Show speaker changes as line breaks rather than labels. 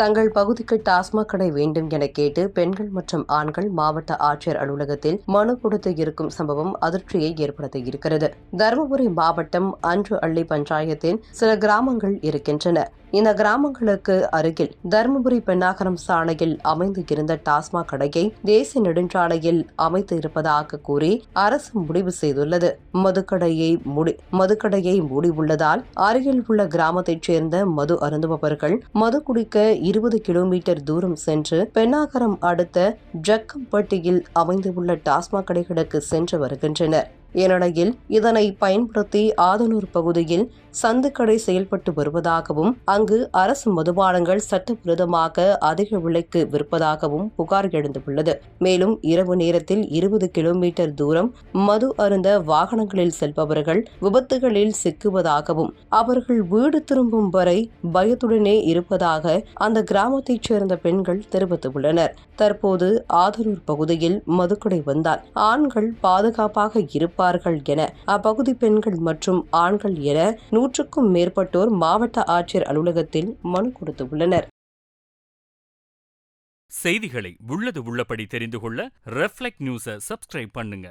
தங்கள் பகுதிக்கு டாஸ்மாக் கடை வேண்டும் என கேட்டு பெண்கள் மற்றும் ஆண்கள் மாவட்ட ஆட்சியர் அலுவலகத்தில் மனு கொடுத்து இருக்கும் சம்பவம் அதிர்ச்சியை ஏற்படுத்தி இருக்கிறது. தருமபுரி மாவட்டம் அன்று அள்ளி பஞ்சாயத்தின் சில கிராமங்கள் இருக்கின்றன. இந்த கிராமங்களுக்கு அருகில் தருமபுரி பெண்ணாகரம் சாலையில் அமைந்து இருந்த டாஸ்மாக் கடையை தேசிய நெடுஞ்சாலையில் அமைத்து இருப்பதாக கூறி அரசு முடிவு செய்துள்ளது. மதுக்கடையை மூடி மதுக்கடையை மூடியுள்ளதால் அருகில் உள்ள கிராமத்தைச் சேர்ந்த மது அருந்துபவர்கள் மது குடிக்க இருபது கிலோமீட்டர் தூரம் சென்று பெண்ணாகரம் அடுத்த ஜக்கம்பட்டியில் அமைந்துள்ள டாஸ்மாக் கடைகளுக்கு சென்று வருகின்றனர். இந்நிலையில் இதனை பயன்படுத்தி ஆதனூர் பகுதியில் சந்துக்கடை செயல்பட்டு வருவதாகவும் அங்கு அரசு மதுபானங்கள் சட்டவிரோதமாக அதிக விலைக்கு விற்பதாகவும் புகார் எழுந்துள்ளது. மேலும் இரவு நேரத்தில் இருபது கிலோமீட்டர் தூரம் மது அருந்த வாகனங்களில் செல்பவர்கள் விபத்துகளில் சிக்குவதாகவும் அவர்கள் வீடு திரும்பும் வரை பயத்துடனே இருப்பதாக அந்த கிராமத்தைச் சேர்ந்த பெண்கள் தெரிவித்துள்ளனர். தற்போது ஆதனூர் பகுதியில் மதுக்கடை வந்தால் ஆண்கள் பாதுகாப்பாக இருப்ப இருப்பார்கள் என அப்பகுதி பெண்கள் மற்றும் ஆண்கள் என நூற்றுக்கும் மேற்பட்டோர் மாவட்ட ஆட்சியர் அலுவலகத்தில் மனு கொடுத்துள்ளனர்.
செய்திகளை உள்ளது உள்ளபடி தெரிந்து கொள்ள ரெஃப்ளெக்ட் நியூஸை சப்ஸ்கிரைப் பண்ணுங்க.